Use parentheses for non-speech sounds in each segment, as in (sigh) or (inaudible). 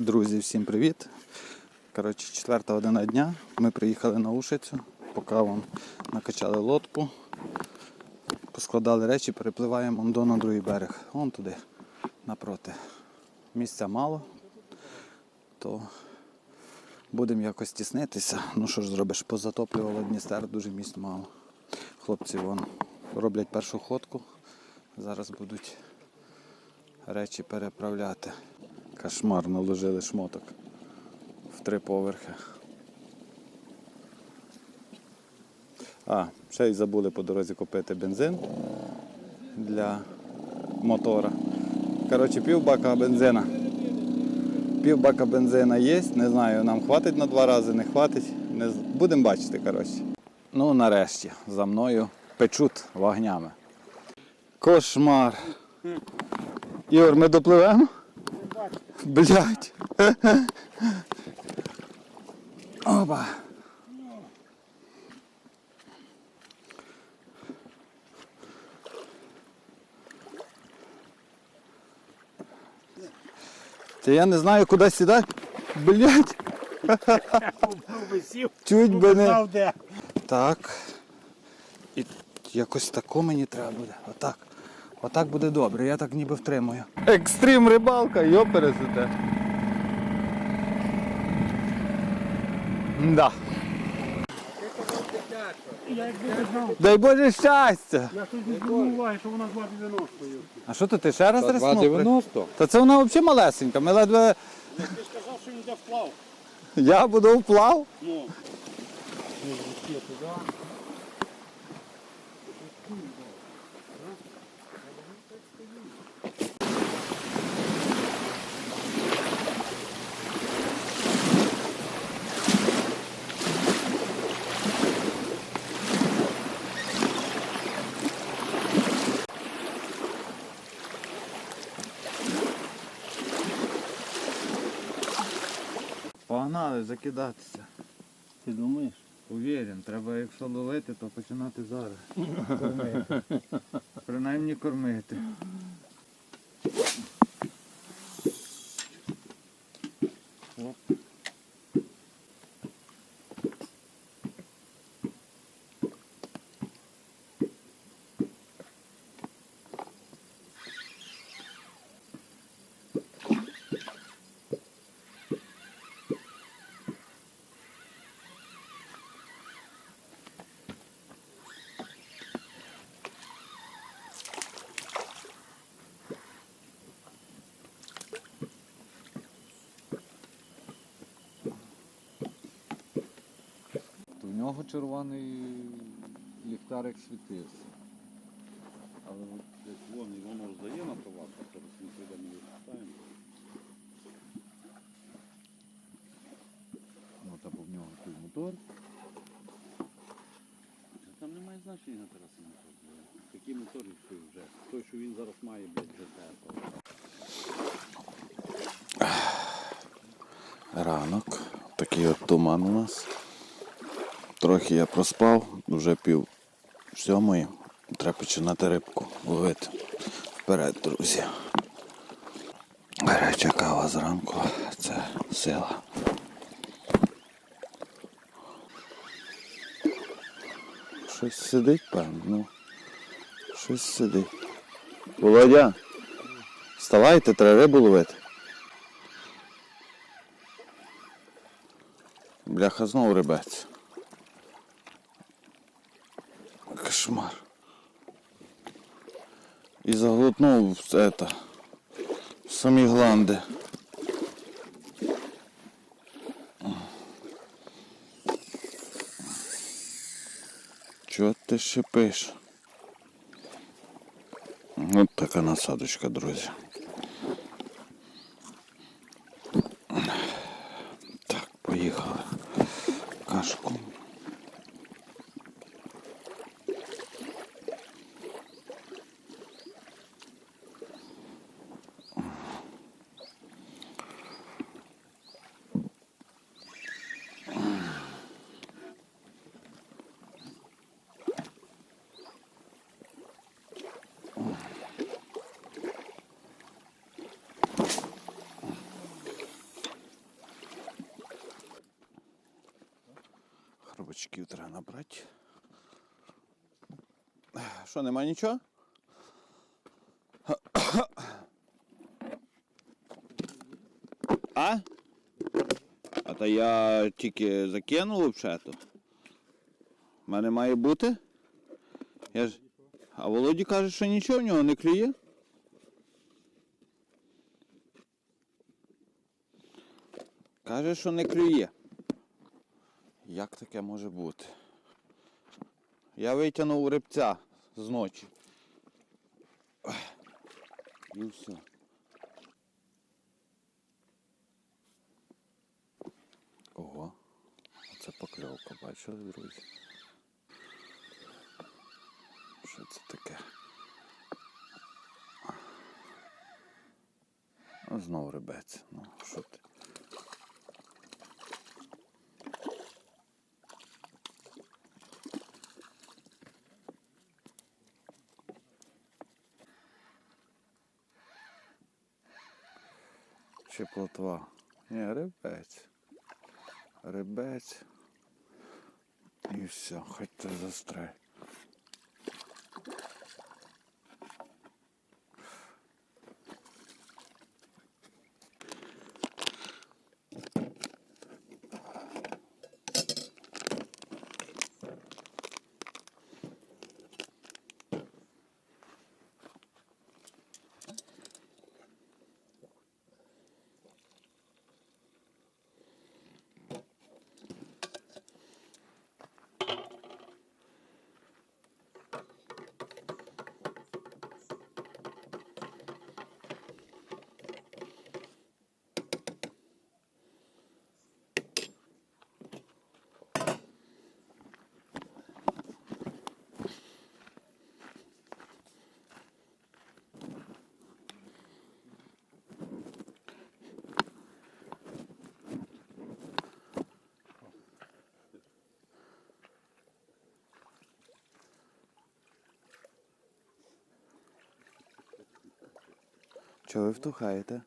Друзі, всім привіт. Коротше, четверта година дня. Ми приїхали на Ушицю, поки вам накачали лодку, поскладали речі, перепливаємо до на другий берег. Вон туди, напроти. Місця мало, то будемо якось тіснитися. Ну що ж зробиш, позатоплювало Дністер, дуже місць мало. Хлопці вон роблять першу ходку. Зараз будуть речі переправляти. Кошмар, наложили шмоток в три поверхи. А, ще й забули по дорозі купити бензин для мотора. Коротше, пів бака бензина. Пів бака бензина є, не знаю, нам хватить на два рази, не хватить. Не... Будемо бачити, коротше. Ну, нарешті, за мною печуть вогнями. Кошмар. Ігор, ми допливемо? Блять. Опа. Та я не знаю, куди сідати. Блять. Чуть би не. Так. І якось тако мені треба буде. Отак. Отак буде добре, я так ніби втримую. Екстрім рибалка, йо пересете. Да. Дай Боже щастя! я щось не уваги, що вона 2,90. А що то ти ще раз риснув? 2,90? Та це вона взагалі малесенька. Ми ледве. Ти ж сказав, що він йде вплав. Я буду вплав. Ну, Погнали закидатися. ти думаєш? Уверен, треба якщо ловити, то починати зараз. Кормити. (laughs) Принаймні кормити. Нього червоний ліхтарик світився. Але от десь вон і воно здає на товар, а зараз ми прийдемо і випитаємо. Ну, та в нього той мотор. Це там немає значення на Тараса мотор. блядь. Який мотор і вже? Той, що він зараз має, блядь, вже те. Ранок. Такий от туман у нас. Трохи я проспав, вже пів сьомої. Треба починати рибку ловити. Вперед, друзі. Гаряча кава зранку. Це сила. Щось сидить, певно. Ну. Щось сидить. Володя, вставайте, треба рибу ловити. Бляха знову рибець. Кошмар. І заглотнув це, самі гланди. Чого ти шипиш? От така насадочка, друзі. Так, поїхали. Кашку. Бичків треба набрати. Що, нема нічого? А? А то я тільки закинув взагалі. У мене має бути? Я ж... А Володі каже, що нічого в нього не клює. Каже, що не клює. Як таке може бути? Я витягнув рибця з ночі. І все. Ого, це покльовка, бачили, друзі? Що це таке? Знову рибець. Ну, що ти? Чи плотва? Ні, рибець. Рибець. І все, хоч ти застрель. Чого ви втухаєте?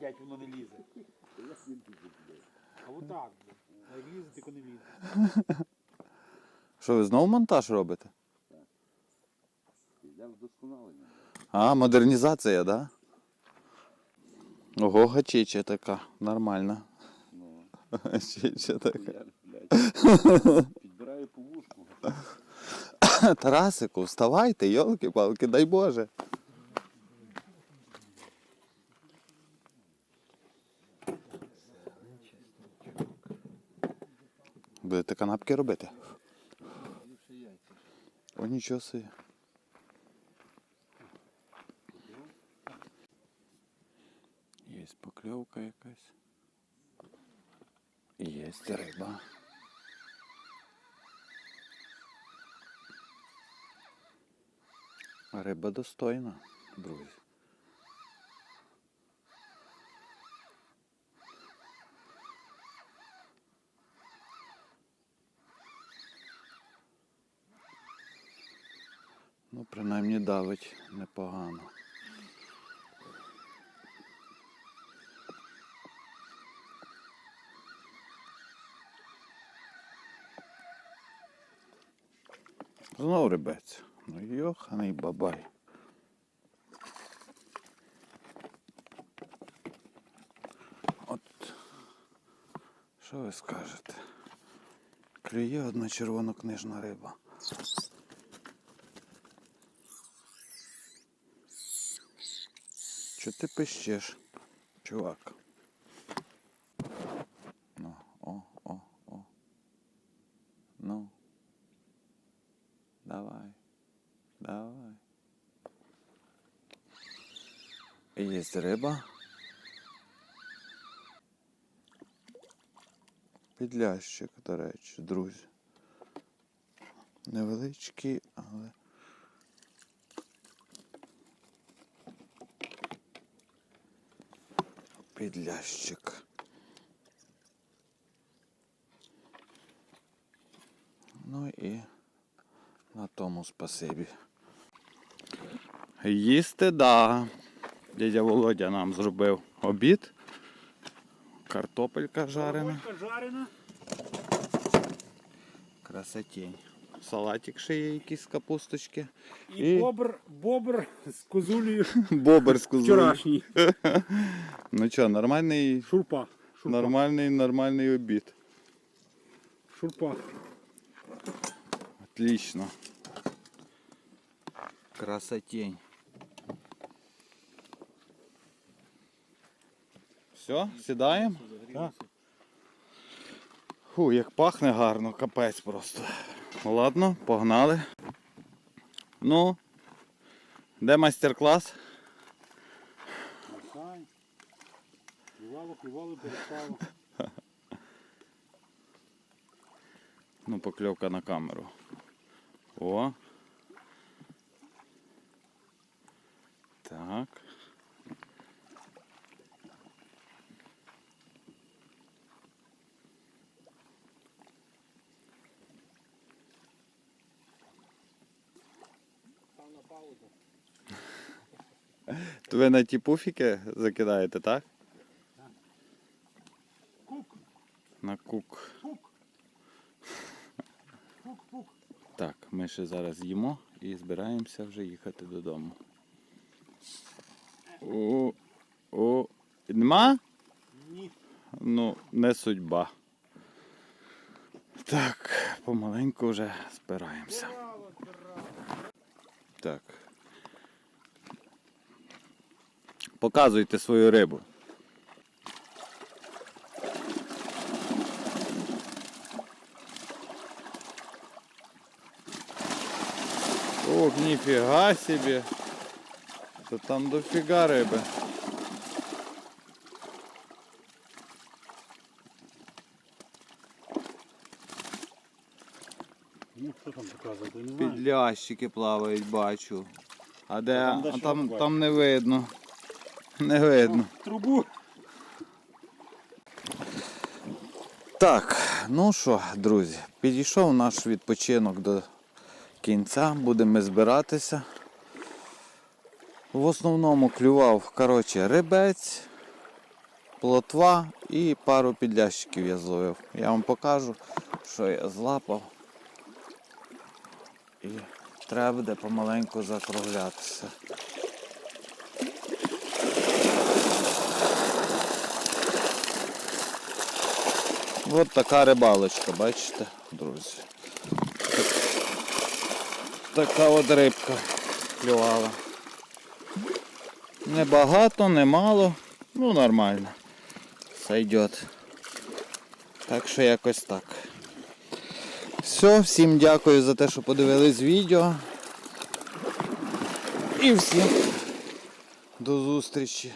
Блять, воно не лізе. А отак, блядь. А як лізе, тільки не лізе. (laughs) Що ви знову монтаж робите? Йде вдосконалення. А, модернізація, да? Ого, гачича така, нормальна. Ну, (laughs) Гачича така. (laughs) підбираю по вушку. Тарасику, вставайте, йолки-палки, дай Боже. Будете канапки робити? О, нічого собі. Є покльовка якась. Є риба. Риба достойна, друзі. Ну, принаймні давить непогано. Знову рибець. Ну йоханий бабай. От. Що ви скажете? Клює одна червонокнижна риба. Що ти пищиш, чувак? Ну, о, о, о. Ну. Давай. Давай. Є риба. Підлящик, до речі, друзі. Невеличкий, але. Підлящик. Ну і на тому спасибі. Їсти, да. Дядя Володя нам зробив обід. Картопелька жарена. Картопелька жарена. Красотень. Салатик ще є якісь з капусточки. І, І- бобр, бобр з козулею (laughs) Бобер з козою. вчорашній. (laughs) Ну що, нормальний, Шурпа. Шурпа. нормальний, нормальний обід. Шурпа. Отлично. Красотень. Все, сідаємо? Так. Фу, як пахне гарно, капець просто. Ладно, погнали. Ну, де майстер-клас? Сань. Клювало, клювало, перестало. (laughs) Ну, покльовка на камеру. О. Так. Став на паузу. То ви на ті пуфіки закидаєте, так? Кук, На кук. кук. Кук, кук. Так, ми ще зараз їмо і збираємося вже їхати додому. О, о, нема? Ні. Ну, не судьба. Так, помаленьку вже збираємося. Так. Показуйте свою рибу. Ох, ніфіга собі. Це там дофіга риби. Ну, що там показувати, не знаю. Підлящики плавають, бачу. А де? там а там, там не видно. Не видно. Трубу. Так, ну що, друзі, підійшов наш відпочинок до кінця, будемо збиратися. В основному клював коротше, рибець, плотва і пару підлящиків я зловив. Я вам покажу, що я злапав. І треба буде помаленьку закруглятися. От така рибалочка, бачите, друзі. Така от рибка клювала. Не багато, не мало, ну нормально. Сойдет. Так що якось так. Все, всім дякую за те, що подивились відео. І всім до зустрічі.